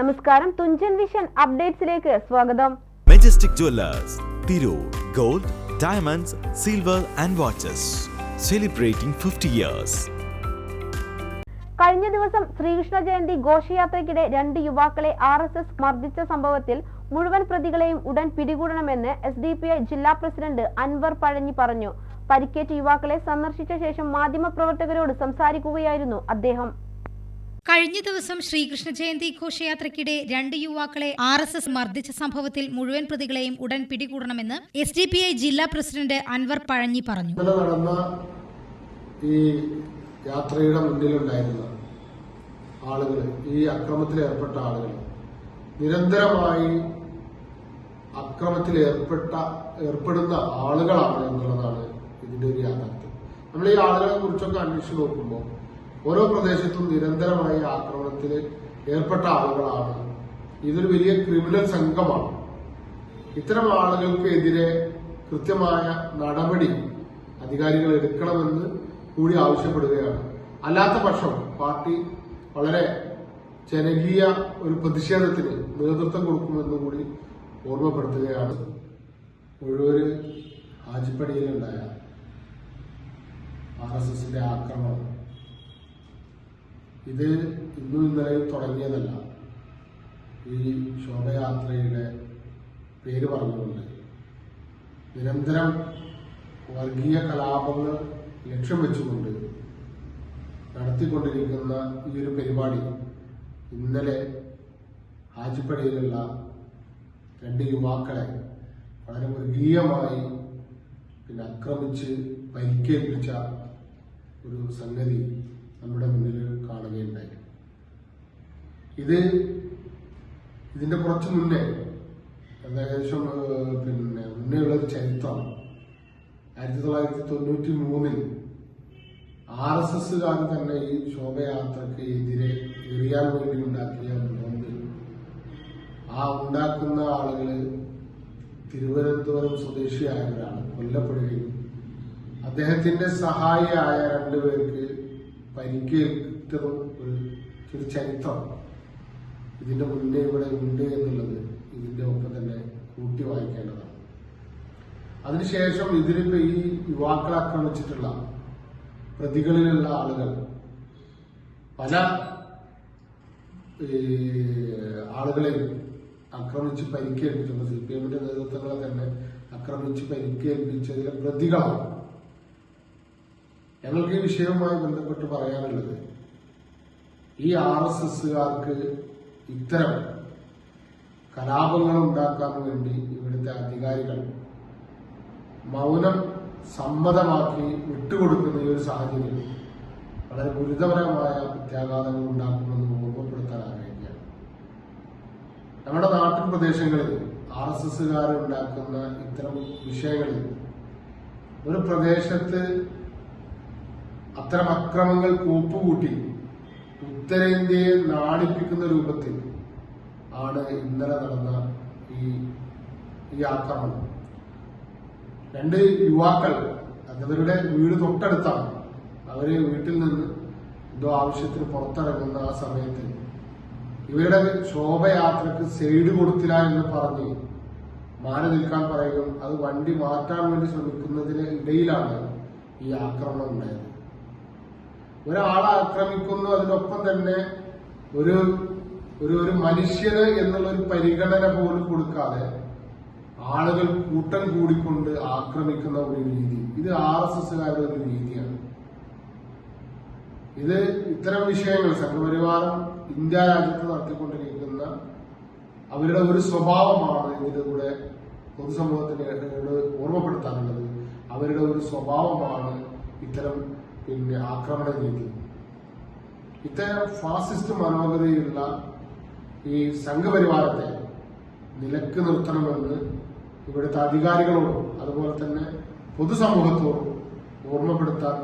നമസ്കാരം. തുഞ്ചൻ വിഷൻ അപ്ഡേറ്റ്സിലേക്ക് സ്വാഗതം. Majestic jewellers Tirur gold diamonds silver and watches celebrating fifty years കഴിഞ്ഞ ദിവസം ശ്രീകൃഷ്ണ ജയന്തി ഘോഷയാത്രയ്ക്കിടെ രണ്ട് യുവാക്കളെ ആർ എസ് എസ് മർദ്ദിച്ച സംഭവത്തിൽ മുഴുവൻ പ്രതികളെയും ഉടൻ പിടികൂടണമെന്ന് എസ് ഡി പി ഐ ജില്ലാ പ്രസിഡന്റ് അൻവർ പഴഞ്ഞി പറഞ്ഞു. പരിക്കേറ്റ യുവാക്കളെ സന്ദർശിച്ച ശേഷം മാധ്യമപ്രവർത്തകരോട് സംസാരിക്കുകയായിരുന്നു അദ്ദേഹം. കഴിഞ്ഞ ദിവസം ശ്രീകൃഷ്ണ ജയന്തി ഘോഷയാത്രയ്ക്കിടെ രണ്ട് യുവാക്കളെ ആർ എസ് എസ് മർദ്ദിച്ച സംഭവത്തിൽ മുഴുവൻ പ്രതികളെയും ഉടൻ പിടികൂടണമെന്ന് എസ് ഡി പി ഐ ജില്ലാ പ്രസിഡന്റ് അൻവർ പഴഞ്ഞി പറഞ്ഞു. നടന്ന ഈ യാത്രയുടെ മുന്നിലുണ്ടായിരുന്ന ആളുകൾ ഈ അക്രമത്തിൽ ഏർപ്പെട്ട ആളുകൾ നിരന്തരമായി അക്രമത്തിൽ ഏർപ്പെട്ട ഏർപ്പെടുന്ന ആളുകളാണ് എന്നുള്ളതാണ് ഇതിന്റെ ഒരു യാഥാർത്ഥ്യം. നമ്മൾ ഈ ആളുകളെ കുറിച്ചൊക്കെ അന്വേഷിച്ച് നോക്കുമ്പോൾ പ്രദേശത്തും നിരന്തരമായ ആക്രമണത്തിൽ ഏർപ്പെട്ട ആളുകളാണ്. ഇതൊരു വലിയ ക്രിമിനൽ സംഘമാണ്. ഇത്തരം ആളുകൾക്കെതിരെ കൃത്യമായ നടപടി അധികാരികൾ എടുക്കണമെന്ന് കൂടി ആവശ്യപ്പെടുകയാണ്. അല്ലാത്ത പക്ഷം പാർട്ടി വളരെ ജനകീയ ഒരു പ്രതിഷേധത്തിന് നേതൃത്വം കൊടുക്കുമെന്ന് കൂടി ഓർമ്മപ്പെടുത്തുകയാണ് ഒഴൂര് ഹാജിപ്പടിയിലുണ്ടായ ആർ എസ് എസിന്റെ ആക്രമണം. ഇത് ഇന്നും ഇന്നലെയും തുടങ്ങിയതല്ല. ഈ ശോഭയാത്രയുടെ പേര് പറഞ്ഞുകൊണ്ട് നിരന്തരം വർഗീയ കലാപങ്ങൾ ലക്ഷ്യം വെച്ചുകൊണ്ട് നടത്തിക്കൊണ്ടിരിക്കുന്ന ഈ ഒരു പരിപാടി ഇന്നലെ ഹാജിപ്പടിയിലുള്ള രണ്ട് യുവാക്കളെ വളരെ മൃഗീയമായി പിന്നെ ആക്രമിച്ച് പരിക്കേൽപ്പിച്ച ഒരു സംഗതി നമ്മുടെ മുന്നിൽ കാണുകയുണ്ടായി. ഇത് ഇതിന്റെ കുറച്ച് മുന്നേ ഏകദേശം പിന്നെ മുന്നേയുള്ള ഒരു ചരിത്രം. ആയിരത്തി തൊള്ളായിരത്തി തൊണ്ണൂറ്റി മൂന്നിൽ ആർ എസ് എസ്സുകാർ തന്നെ ഈ ശോഭയാത്രയ്ക്ക് എതിരെ എറിയാൻ വേണ്ടി ഉണ്ടാക്കിയ ബോംബ് ആ ഉണ്ടാക്കുന്ന ആളുകൾ തിരുവനന്തപുരം സ്വദേശിയായവരാണ് കൊല്ലപ്പെടുകയും അദ്ദേഹത്തിന്റെ സഹായിയായ രണ്ടുപേർക്ക് പരിക്കേറ്റതും ഒരു ചെറു ചരിത്രം ഇതിന്റെ മുന്നേ ഇവിടെ ഉണ്ട് എന്നുള്ളത് ഇതിന്റെ ഒപ്പം തന്നെ കൂട്ടി വായിക്കേണ്ടതാണ്. അതിനുശേഷം ഇതിലിപ്പോ ഈ യുവാക്കളെ ആക്രമിച്ചിട്ടുള്ള പ്രതികളിലുള്ള ആളുകൾ പല ആളുകളെയും ആക്രമിച്ച് പരിക്കേൽപ്പിച്ചിട്ടുണ്ട് സി പി എമ്മിന്റെ നേതൃത്വങ്ങളെ തന്നെ ആക്രമിച്ച് പരിക്കേൽപ്പിച്ചതിലെ പ്രതികളാണ് ഞങ്ങൾക്ക് ഈ വിഷയവുമായി ബന്ധപ്പെട്ട് പറയാനുള്ളത് ഈ ആർ എസ് എസ്സുകാർക്ക് ഇത്തരം കലാപങ്ങൾ ഉണ്ടാക്കാൻ വേണ്ടി ഇവിടുത്തെ അധികാരികൾ മൗനം സമ്മതമാക്കി വിട്ടുകൊടുക്കുന്ന ഈ ഒരു സാഹചര്യം വളരെ ഗുരുതരമായ പ്രത്യാഘാതങ്ങൾ ഉണ്ടാക്കുമെന്ന് ഓർമ്മപ്പെടുത്താൻ ആഗ്രഹിക്കുകയാണ്. നമ്മുടെ നാട്ടിൻ പ്രദേശങ്ങളിൽ ആർ എസ് എസ്സുകാർ ഉണ്ടാക്കുന്ന ഇത്തരം വിഷയങ്ങളിൽ ഒരു പ്രദേശത്ത് അത്തരം അക്രമങ്ങൾ കൂപ്പുകൂട്ടി ഉത്തരേന്ത്യയെ നാണിപ്പിക്കുന്ന രൂപത്തിൽ ആണ് ഇന്നലെ നടന്ന ഈ ഈ ആക്രമണം. രണ്ട് യുവാക്കൾ അവരുടെ വീട് തൊട്ടടുത്താണ്. അവർ വീട്ടിൽ നിന്ന് എന്തോ ആവശ്യത്തിന് പുറത്തിറങ്ങുന്ന ആ സമയത്ത് ഇവരുടെ ശോഭയാത്രക്ക് സൈഡ് കൊടുത്തില്ല എന്ന് പറഞ്ഞ് മാറി നിൽക്കാൻ പറയുകയും അത് വണ്ടി മാറ്റാൻ വേണ്ടി ശ്രമിക്കുന്നതിന് ഇടയിലാണ് ഈ ആക്രമണം ഉണ്ടായത്. ഒരാളെ ആക്രമിക്കുന്നു അതിനൊപ്പം തന്നെ ഒരു ഒരു ഒരു മനുഷ്യന് എന്നുള്ള ഒരു പരിഗണന പോലും കൊടുക്കാതെ ആളുകൾ കൂട്ടം കൂടിക്കൊണ്ട് ആക്രമിക്കുന്ന ഒരു രീതി. ഇത് ആർ എസ് എസുകാരുടെ ഒരു രീതിയാണ്. ഇത് ഇത്തരം വിഷയങ്ങൾ സംഘപരിവാരം ഇന്ത്യ രാജ്യത്ത് നടത്തിക്കൊണ്ടിരിക്കുന്ന അവരുടെ ഒരു സ്വഭാവമാണ് ഇതിന്റെ കൂടെ പൊതുസമൂഹത്തിന് ഓർമ്മപ്പെടുത്താനുള്ളത്. അവരുടെ ഒരു സ്വഭാവമാണ് ഇത്തരം പിന്നെ ആക്രമണ രീതി ഇത്തരം ഫാസിസ്റ്റ് മനോഗതിയുള്ള ഈ സംഘപരിവാരത്തെ നിലയ്ക്ക് നിർത്തണമെന്ന് ഇവിടുത്തെ അധികാരികളോടും അതുപോലെ തന്നെ പൊതുസമൂഹത്തോടും ഓർമ്മപ്പെടുത്താൻ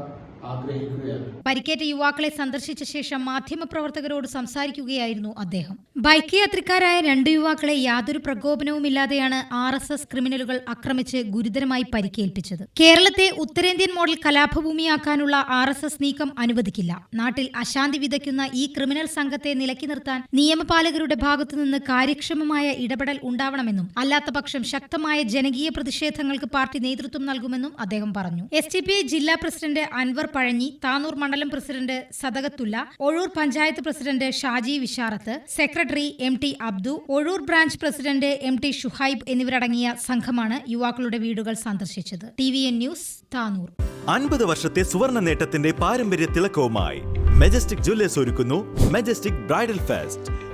പരിക്കേറ്റ യുവാക്കളെ സന്ദർശിച്ച ശേഷം മാധ്യമപ്രവർത്തകരോട് സംസാരിക്കുകയായിരുന്നു അദ്ദേഹം. ബൈക്ക് യാത്രക്കാരായ രണ്ട് യുവാക്കളെ യാതൊരു പ്രകോപനവുമില്ലാതെയാണ് ആർ എസ് എസ് ക്രിമിനലുകൾ ആക്രമിച്ച് ഗുരുതരമായി പരിക്കേൽപ്പിച്ചത്. കേരളത്തെ ഉത്തരേന്ത്യൻ മോഡൽ കലാപഭൂമിയാക്കാനുള്ള ആർ എസ് എസ് നീക്കം അനുവദിക്കില്ല. നാട്ടിൽ അശാന്തി വിതയ്ക്കുന്ന ഈ ക്രിമിനൽ സംഘത്തെ നിലക്കി നിർത്താൻ നിയമപാലകരുടെ ഭാഗത്തുനിന്ന് കാര്യക്ഷമമായ ഇടപെടൽ ഉണ്ടാവണമെന്നും അല്ലാത്തപക്ഷം ശക്തമായ ജനകീയ പ്രതിഷേധങ്ങൾക്ക് പാർട്ടി നേതൃത്വം നൽകുമെന്നും അദ്ദേഹം പറഞ്ഞു. എസ് ജില്ലാ പ്രസിഡന്റ് അൻവർ പഴഞ്ഞി താനൂർ മണ്ഡലം president Sadakathulla Ozhur panchayat president Shaji Visharath secretary M T Abdu Ozhur branch president M T Shuhaib എന്നിവരടങ്ങിയ സംഘമാണ് യുവാക്കളുടെ വീടുകൾ സന്ദർശിച്ചത്. T V N news Tanur. അൻപത് വർഷത്തെ സുവർണ നേട്ടത്തിന്റെ പാരമ്പര്യ തിളക്കവുമായി മെജസ്റ്റിക് ജ്വല്ലേഴ്സ് ഒരുക്കുന്നു majestic bridal fest.